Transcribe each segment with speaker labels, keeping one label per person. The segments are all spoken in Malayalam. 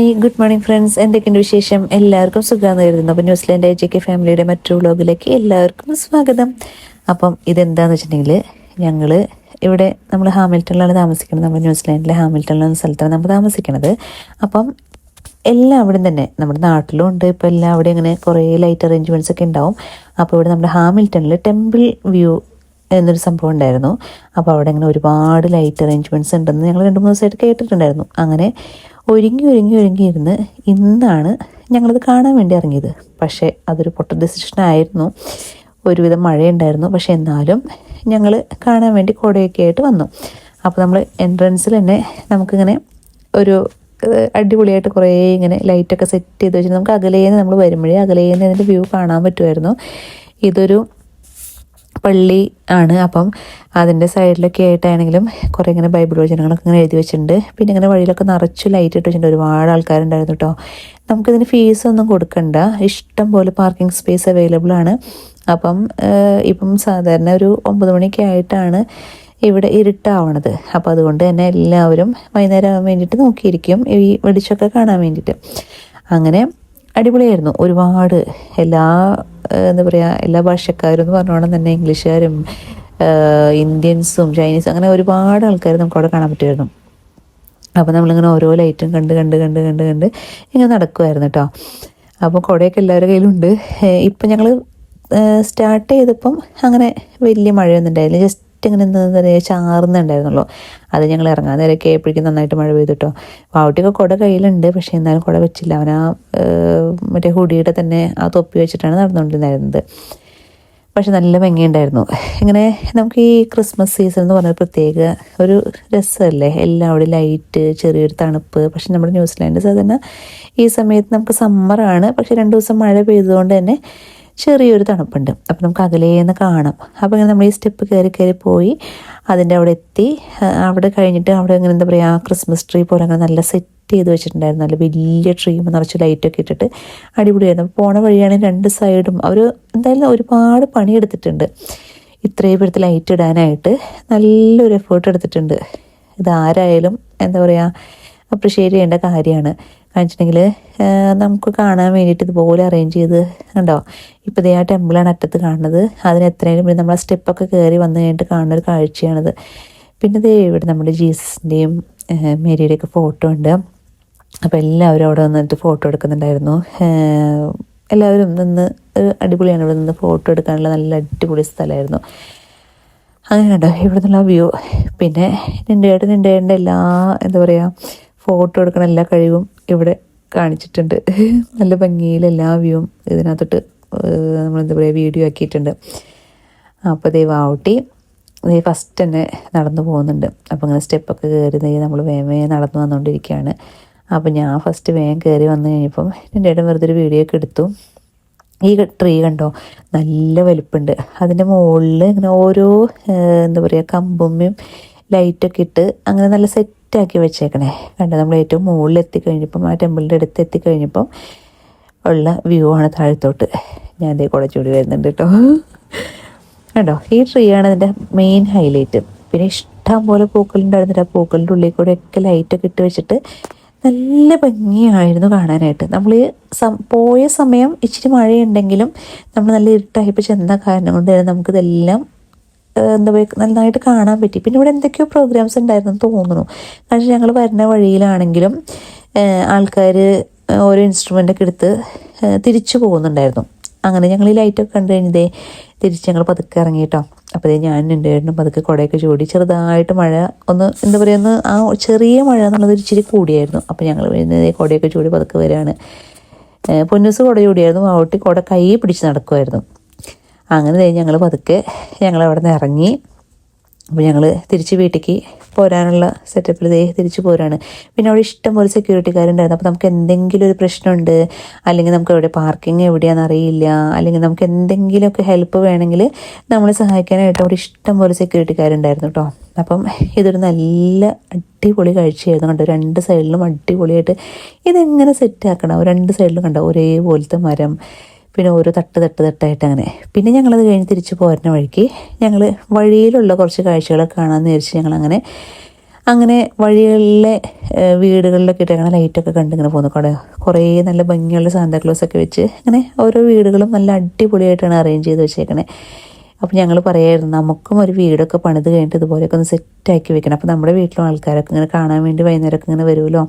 Speaker 1: Hi good morning friends. എന്തൊക്കെയുണ്ട് വിശേഷം? എല്ലാവർക്കും സുഖമാണെന്ന് കരുതുന്നു. അപ്പോൾ ന്യൂസിലാൻഡ് എ ജെ കെ ഫാമിലിയുടെ മറ്റു വ്ളോഗിലേക്ക് എല്ലാവർക്കും സ്വാഗതം. അപ്പം ഇതെന്താന്ന് വെച്ചിട്ടുണ്ടെങ്കിൽ ഞങ്ങൾ ഇവിടെ നമ്മൾ ഹാമിൽട്ടണിലാണ് താമസിക്കുന്നത്. നമ്മൾ ന്യൂസിലാൻഡിലെ ഹാമിൽട്ടണിലെന്ന സ്ഥലത്താണ് നമ്മൾ താമസിക്കുന്നത്. അപ്പം എല്ലാം അവിടെ തന്നെ. നമ്മുടെ നാട്ടിലും ഉണ്ട്. ഇപ്പോൾ എല്ലാം അവിടെ ഇങ്ങനെ കുറേ ലൈറ്റ് അറേഞ്ച്മെന്റ്സ് ഒക്കെ ഉണ്ടാവും. അപ്പോൾ ഇവിടെ നമ്മുടെ ഹാമിൽട്ടണിൽ ടെമ്പിൾ വ്യൂ എന്നൊരു സംഭവം ഉണ്ടായിരുന്നു. അപ്പോൾ അവിടെ ഇങ്ങനെ ഒരുപാട് ലൈറ്റ് അറേഞ്ച്മെന്റ്സ് ഉണ്ടെന്ന് ഞങ്ങൾ രണ്ട് മൂന്ന് ദിവസമായിട്ട് കേട്ടിട്ടുണ്ടായിരുന്നു. അങ്ങനെ ഒരുങ്ങി ഒരുങ്ങി ഒരുങ്ങി ഇരുന്ന് ഇന്നാണ് ഞങ്ങളത് കാണാൻ വേണ്ടി ഇറങ്ങിയത്. പക്ഷേ അതൊരു പൊട്ട ഡെസിഷൻ ആയിരുന്നു. ഒരുവിധം മഴയുണ്ടായിരുന്നു. പക്ഷേ എന്നാലും ഞങ്ങൾ കാണാൻ വേണ്ടി കുടയൊക്കെ ആയിട്ട് വന്നു. അപ്പോൾ നമ്മൾ എൻട്രൻസിൽ തന്നെ നമുക്കിങ്ങനെ ഒരു അടിപൊളിയായിട്ട് കുറേ ഇങ്ങനെ ലൈറ്റൊക്കെ സെറ്റ് ചെയ്ത് വെച്ചിട്ട് നമുക്ക് അകലേന്ന് നമ്മൾ വരുമ്പോഴേ അകലേന്ന് അതിന്റെ വ്യൂ കാണാൻ പറ്റുമായിരുന്നു. ഇതൊരു പള്ളി ആണ്. അപ്പം അതിന്റെ സൈഡിലൊക്കെ ആയിട്ടാണെങ്കിലും കുറേ ഇങ്ങനെ ബൈബിൾ വചനങ്ങളൊക്കെ ഇങ്ങനെ എഴുതി വെച്ചിട്ടുണ്ട്. പിന്നെ ഇങ്ങനെ വഴിയിലൊക്കെ നിറച്ച് ലൈറ്റ് ഇട്ട് വെച്ചിട്ടുണ്ട്. ഒരുപാട് ആൾക്കാരുണ്ടായിരുന്നു കേട്ടോ നമുക്കിതിന് ഫീസ് ഒന്നും കൊടുക്കണ്ട. ഇഷ്ടം പോലെ പാർക്കിംഗ് സ്പേസ് അവൈലബിൾ ആണ്. അപ്പം ഇപ്പം സാധാരണ ഒരു ഒമ്പത് മണിയൊക്കെ ആയിട്ടാണ് ഇവിടെ ഇരുട്ടാവണത്. അപ്പോൾ അതുകൊണ്ട് തന്നെ എല്ലാവരും വൈകുന്നേരം ആകാൻ വേണ്ടിയിട്ട് നോക്കിയിരിക്കും. ഈ വെളിച്ചമൊക്കെ കാണാൻ വേണ്ടിയിട്ട്. അങ്ങനെ അടിപൊളിയായിരുന്നു. ഒരുപാട് എല്ലാ എന്താ പറയുക എല്ലാ ഭാഷക്കാരും എന്ന് പറഞ്ഞോണം തന്നെ ഇംഗ്ലീഷുകാരും ഇന്ത്യൻസും ചൈനീസും അങ്ങനെ ഒരുപാട് ആൾക്കാർ നമുക്ക് അവിടെ കാണാൻ പറ്റുമായിരുന്നു. അപ്പോൾ നമ്മളിങ്ങനെ ഓരോ ലൈറ്റും കണ്ട് കണ്ട് കണ്ട് കണ്ട് കണ്ട് ഇങ്ങനെ നടക്കുമായിരുന്നു കേട്ടോ. അപ്പോൾ കുടയൊക്കെ എല്ലാവരുടെ കയ്യിലുണ്ട്. ഇപ്പം ഞങ്ങൾ സ്റ്റാർട്ട് ചെയ്തപ്പം അങ്ങനെ വലിയ മഴയൊന്നും ഉണ്ടായില്ല ജസ്റ്റ് ഇങ്ങനെ എന്താ പറയുക ചാർന്നുണ്ടായിരുന്നുള്ളൂ. അത് ഞങ്ങൾ ഇറങ്ങാൻ നേരമൊക്കെ ആയപ്പോഴേക്കും നന്നായിട്ട് മഴ പെയ്തു കേട്ടോ വാവട്ടിയൊക്കെ കുട കയ്യിലുണ്ട് പക്ഷേ എന്നാലും കുട വെച്ചില്ല. അവൻ ആ മറ്റേ ഹുഡിയുടെ തന്നെ ആ തൊപ്പി വെച്ചിട്ടാണ് നടന്നുകൊണ്ടിരുന്നത്. പക്ഷെ നല്ല ഭംഗിയുണ്ടായിരുന്നു. ഇങ്ങനെ നമുക്ക് ഈ ക്രിസ്മസ് സീസൺ എന്ന് പറഞ്ഞ പ്രത്യേക ഒരു രസമല്ലേ? എല്ലാം അവിടെ ലൈറ്റ് ചെറിയൊരു തണുപ്പ്. പക്ഷെ നമ്മുടെ ന്യൂസിലാൻഡ് സാധാരണ ഈ സമയത്ത് നമുക്ക് സമ്മറാണ് പക്ഷെ രണ്ട് ദിവസം മഴ പെയ്തതുകൊണ്ട് തന്നെ ചെറിയൊരു തണുപ്പുണ്ട്. അപ്പം നമുക്ക് അകലേന്ന് കാണാം. അപ്പോൾ ഇങ്ങനെ നമ്മൾ ഈ സ്റ്റെപ്പ് കയറി കയറി പോയി അതിന്റെ അവിടെ എത്തി. അവിടെ കഴിഞ്ഞിട്ട് അവിടെ ഇങ്ങനെ എന്താ പറയുക ക്രിസ്മസ് ട്രീ പോലെ അങ്ങനെ നല്ല സെറ്റ് ചെയ്ത് വെച്ചിട്ടുണ്ടായിരുന്നു. നല്ല വലിയ ട്രീം നിറച്ച് ലൈറ്റൊക്കെ ഇട്ടിട്ട് അടിപൊളിയായിരുന്നു. അപ്പോൾ പോണ വഴിയാണെങ്കിൽ രണ്ട് സൈഡും അവർ എന്തായാലും ഒരുപാട് പണിയെടുത്തിട്ടുണ്ട്. ഇത്രയും പേരത്ത് ലൈറ്റ് ഇടാനായിട്ട് നല്ലൊരു എഫേർട്ട് എടുത്തിട്ടുണ്ട്. ഇതാരായാലും എന്താ പറയുക അപ്രിഷ്യേറ്റ് ചെയ്യേണ്ട കാര്യമാണ്. കാണിച്ചിട്ടുണ്ടെങ്കിൽ നമുക്ക് കാണാൻ വേണ്ടിയിട്ട് ഇതുപോലെ അറേഞ്ച് ചെയ്ത് ഉണ്ടോ ഇപ്പോൾ ഇതേ ആ ടെമ്പിളാണ് അറ്റത്ത് കാണുന്നത്. അതിന് എത്രയും പിന്നെ നമ്മൾ സ്റ്റെപ്പൊക്കെ കയറി വന്നു കഴിഞ്ഞിട്ട് കാണുന്ന ഒരു കാഴ്ചയാണത്. പിന്നെ ദേ ഇവിടെ നമ്മുടെ ജീസസിന്റെയും മേരിയുടെയൊക്കെ ഫോട്ടോ ഉണ്ട്. അപ്പോൾ എല്ലാവരും അവിടെ വന്നിട്ട് ഫോട്ടോ എടുക്കുന്നുണ്ടായിരുന്നു. എല്ലാവരും നിന്ന് ഒരു അടിപൊളിയാണ് ഇവിടെ നിന്ന് ഫോട്ടോ എടുക്കാനുള്ള നല്ല അടിപൊളി സ്ഥലമായിരുന്നു. അങ്ങനെ കണ്ടോ ഇവിടെ നിന്നുള്ള വ്യൂ പിന്നെ നിന്റെ നിന്റെയായിട്ട് നിന്റെ എല്ലാ എന്താ പറയുക ഫോട്ടോ എടുക്കണ എല്ലാ കഴിവും കാണിച്ചിട്ടുണ്ട്. നല്ല ഭംഗിയിൽ എല്ലാ വ്യൂവും ഇതിനകത്തോട്ട് നമ്മളെന്താ പറയുക വീഡിയോ ആക്കിയിട്ടുണ്ട്. അപ്പോൾ ദൈവാവട്ടി ദേ ഫസ്റ്റ് തന്നെ നടന്നു പോകുന്നുണ്ട്. അപ്പോൾ അങ്ങനെ സ്റ്റെപ്പൊക്കെ കയറി ദേ നമ്മൾ വേഗം നടന്നു വന്നുകൊണ്ടിരിക്കുകയാണ് അപ്പോൾ ഞാൻ ഫസ്റ്റ് വേഗം കയറി വന്നു കഴിഞ്ഞപ്പം എന്റെ ഏട്ടൻ വെറുതെ ഒരു വീഡിയോ ഒക്കെ എടുത്തു. ഈ ട്രീ കണ്ടോ? നല്ല വലിപ്പമുണ്ട് അതിന്റെ മുകളിൽ ഇങ്ങനെ ഓരോ എന്താ പറയുക കമ്പുമ്മയും ലൈറ്റൊക്കെ ഇട്ട് അങ്ങനെ നല്ല സെറ്റാക്കി വെച്ചേക്കണേ. കണ്ടോ നമ്മൾ ഏറ്റവും മുകളിൽ എത്തിക്കഴിഞ്ഞപ്പം ആ ടെമ്പിളിന്റെ അടുത്ത് എത്തിക്കഴിഞ്ഞപ്പം ഉള്ള വ്യൂ ആണ് താഴത്തോട്ട്. ഞാൻ ദേ കുടച്ചൂടി വരുന്നുണ്ട് കേട്ടോ. കണ്ടോ ഈ ട്രീ ആണ് അതിന്റെ മെയിൻ ഹൈലൈറ്റ് പിന്നെ ഇഷ്ടം പോലെ പൂക്കളുണ്ടായിരുന്നില്ല ആ പൂക്കളുടെ ഉള്ളിൽ കൂടെ ഒക്കെ ലൈറ്റൊക്കെ ഇട്ട് വെച്ചിട്ട് നല്ല ഭംഗിയായിരുന്നു കാണാനായിട്ട്. നമ്മൾ പോയ സമയം ഇച്ചിരി മഴയുണ്ടെങ്കിലും നമ്മൾ നല്ല ഇരുട്ടായപ്പോൾ ചെന്ന കാരണം കൊണ്ട് തന്നെ നമുക്കിതെല്ലാം എന്താ പറയുക നന്നായിട്ട് കാണാൻ പറ്റി. പിന്നെ ഇവിടെ എന്തൊക്കെയോ പ്രോഗ്രാംസ് ഉണ്ടായിരുന്നു തോന്നുന്നു. കാരണം ഞങ്ങൾ വരുന്ന വഴിയിലാണെങ്കിലും ആൾക്കാർ ഓരോ ഇൻസ്ട്രുമെന്റ് ഒക്കെ എടുത്ത് തിരിച്ചു പോകുന്നുണ്ടായിരുന്നു. അങ്ങനെ ഞങ്ങൾ ഈ ലൈറ്റൊക്കെ കണ്ടു കഴിഞ്ഞതേ തിരിച്ച് ഞങ്ങൾ പതുക്കെ ഇറങ്ങിയിട്ടോ അപ്പോൾ ഞാൻ ഉണ്ടായിരുന്നു പതുക്കെ കുടയൊക്കെ ചൂടി. ചെറുതായിട്ട് മഴ ഒന്ന് എന്താ പറയുക ഒന്ന് ആ ചെറിയ മഴ എന്നുള്ളത് ഇച്ചിരി കൂടിയായിരുന്നു. അപ്പോൾ ഞങ്ങൾ വരുന്നത് കുടയൊക്കെ ചൂടി പതുക്കെ വരികയാണ് പൊന്നൂസ് കുട ചൂടിയായിരുന്നു. ആവട്ടി കുട കൈ പിടിച്ച് നടക്കുമായിരുന്നു അങ്ങനെ ഞങ്ങൾ പതുക്കെ ഞങ്ങൾ അവിടെ നിന്ന് ഇറങ്ങി. അപ്പോൾ ഞങ്ങൾ തിരിച്ച് വീട്ടിലേക്ക് പോരാനുള്ള സെറ്റപ്പിൽ ദേ തിരിച്ച് പോരാണ്. പിന്നെ അവിടെ ഇഷ്ടം പോലെ സെക്യൂരിറ്റിക്കാരുണ്ടായിരുന്നു അപ്പോൾ നമുക്ക് എന്തെങ്കിലും ഒരു പ്രശ്നമുണ്ട് അല്ലെങ്കിൽ നമുക്ക് എവിടെ പാർക്കിംഗ് എവിടെയാണെന്ന് അറിയില്ല അല്ലെങ്കിൽ നമുക്ക് എന്തെങ്കിലുമൊക്കെ ഹെൽപ്പ് വേണമെങ്കിൽ നമ്മളെ സഹായിക്കാനായിട്ട് അവിടെ ഇഷ്ടം പോലെ സെക്യൂരിറ്റിക്കാരുണ്ടായിരുന്നു കേട്ടോ. അപ്പം ഇതൊരു നല്ല അടിപൊളി കാഴ്ചയായിരുന്നു കണ്ടോ. രണ്ട് സൈഡിലും അടിപൊളിയായിട്ട് ഇതെങ്ങനെ സെറ്റാക്കണം രണ്ട് സൈഡിലും കണ്ടോ? ഒരേപോലത്തെ മരം. പിന്നെ ഓരോ തട്ട് തട്ട് തട്ടായിട്ട് അങ്ങനെ. പിന്നെ ഞങ്ങളത് കഴിഞ്ഞ് തിരിച്ച് പോരുന്ന വഴിക്ക് ഞങ്ങൾ വഴിയിലുള്ള കുറച്ച് കാഴ്ചകളൊക്കെ കാണാമെന്ന് വിചാരിച്ച് ഞങ്ങളങ്ങനെ അങ്ങനെ വഴികളിലെ വീടുകളിലൊക്കെ ഇട്ട് അങ്ങനെ ലൈറ്റൊക്കെ കണ്ട് ഇങ്ങനെ പോകുന്നു കുറേ കുറേ നല്ല ഭംഗിയുള്ള സാന്താക്ലോസൊക്കെ വെച്ച് അങ്ങനെ ഓരോ വീടുകളും നല്ല അടിപൊളിയായിട്ടാണ് അറേഞ്ച് ചെയ്ത് വെച്ചേക്കണേ. അപ്പോൾ ഞങ്ങൾ പറയായിരുന്നു നമുക്കും ഒരു വീടൊക്കെ പണിത് കഴിഞ്ഞിട്ട് ഇതുപോലെയൊക്കെ ഒന്ന് സെറ്റാക്കി വെക്കണം. അപ്പോൾ നമ്മുടെ വീട്ടിലും ആൾക്കാരൊക്കെ ഇങ്ങനെ കാണാൻ വേണ്ടി വൈകുന്നേരമൊക്കെ ഇങ്ങനെ വരുമല്ലോ.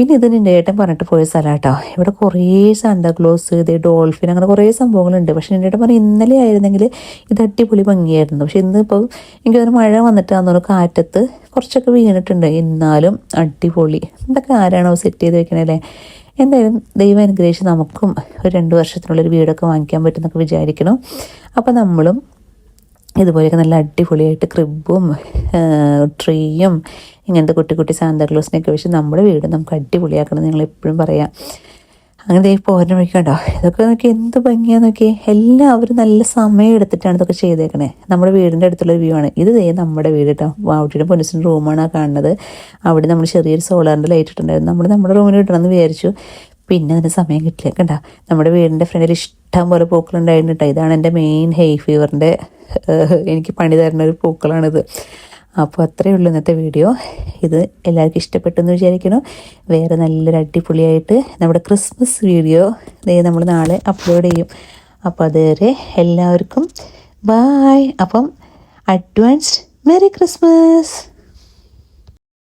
Speaker 1: പിന്നെ ഇത് നിന്റെ ഏട്ടൻ പറഞ്ഞിട്ട് പോയ സ്ഥലം കേട്ടോ ഇവിടെ കുറേ സാന്താക്ലോസ് ഇത് ഡോൾഫിൻ അങ്ങനെ കുറേ സംഭവങ്ങളുണ്ട്. പക്ഷേ നിന്റെ ഏട്ടൻ പറഞ്ഞു ഇന്നലെ ആയിരുന്നെങ്കിൽ ഇത് അടിപൊളി ഭംഗിയായിരുന്നു. പക്ഷെ ഇന്ന് ഇപ്പോൾ എനിക്ക് തോന്നുന്നു മഴ വന്നിട്ടാന്ന് കാറ്റത്ത് കുറച്ചൊക്കെ വീണിട്ടുണ്ട്. എന്നാലും അടിപൊളി. ഇതൊക്കെ ആരാണോ സെറ്റ് ചെയ്ത് വെക്കണല്ലേ എന്തായാലും ദൈവം അനുഗ്രഹിച്ച് നമുക്കും ഒരു രണ്ട് വർഷത്തിനുള്ളൊരു വീടൊക്കെ വാങ്ങിക്കാൻ പറ്റുമെന്നൊക്കെ വിചാരിക്കണം അപ്പോൾ നമ്മളും ഇതുപോലെയൊക്കെ നല്ല അടിപൊളിയായിട്ട് ക്രിബും ട്രീയും ഇങ്ങനത്തെ കുട്ടി കുട്ടി സാന്താക്ലോസിനെയൊക്കെ വെച്ച് നമ്മുടെ വീട് നമുക്ക് അടിപൊളിയാക്കണം നിങ്ങൾ എപ്പോഴും പറയാം. അങ്ങനെ ദൈവം പോരുന്ന വഴിക്കണ്ടോ ഇതൊക്കെ നോക്കി എന്ത് ഭംഗിയാന്ന് നോക്കി. എല്ലാവരും നല്ല സമയം എടുത്തിട്ടാണ് ഇതൊക്കെ ചെയ്തേക്കണേ. നമ്മുടെ വീടിന്റെ അടുത്തുള്ള വ്യൂ ആണ്. ഇത് ദേ നമ്മുടെ വീട് കേട്ടോ. വാവുട്ടിയുടെ പൊന്നിസിന്റെ റൂമാണ് ആ കാണുന്നത്. അവിടെ നമ്മൾ ചെറിയൊരു സോളാറിന്റെ ലൈറ്റ് ഇട്ടുണ്ടായിരുന്നു നമ്മൾ നമ്മുടെ റൂമിൽ ഇടണമെന്ന് വിചാരിച്ചു. പിന്നെ അതിന് സമയം കിട്ടില്ല. കണ്ട? നമ്മുടെ വീടിന്റെ ഫ്രണ്ടിൽ ഇഷ്ടം പോലെ പൂക്കളുണ്ടായിരുന്നു കേട്ടോ ഇതാണ് എന്റെ മെയിൻ ഹെയ് ഫീവറിന്റെ എനിക്ക് പണി തരുന്ന ഒരു പൂക്കളാണിത്. അപ്പോൾ അത്രയേ ഉള്ളൂ ഇന്നത്തെ വീഡിയോ ഇത് എല്ലാവർക്കും ഇഷ്ടപ്പെട്ടു എന്ന് വിചാരിക്കുന്നു. വേറെ നല്ലൊരു അടിപൊളിയായിട്ട് നമ്മുടെ ക്രിസ്മസ് വീഡിയോ നമ്മൾ നാളെ അപ്ലോഡ് ചെയ്യും. അപ്പോൾ അതുവരെ എല്ലാവർക്കും ബായ് അപ്പം അഡ്വാൻസ്ഡ് മെറി ക്രിസ്മസ്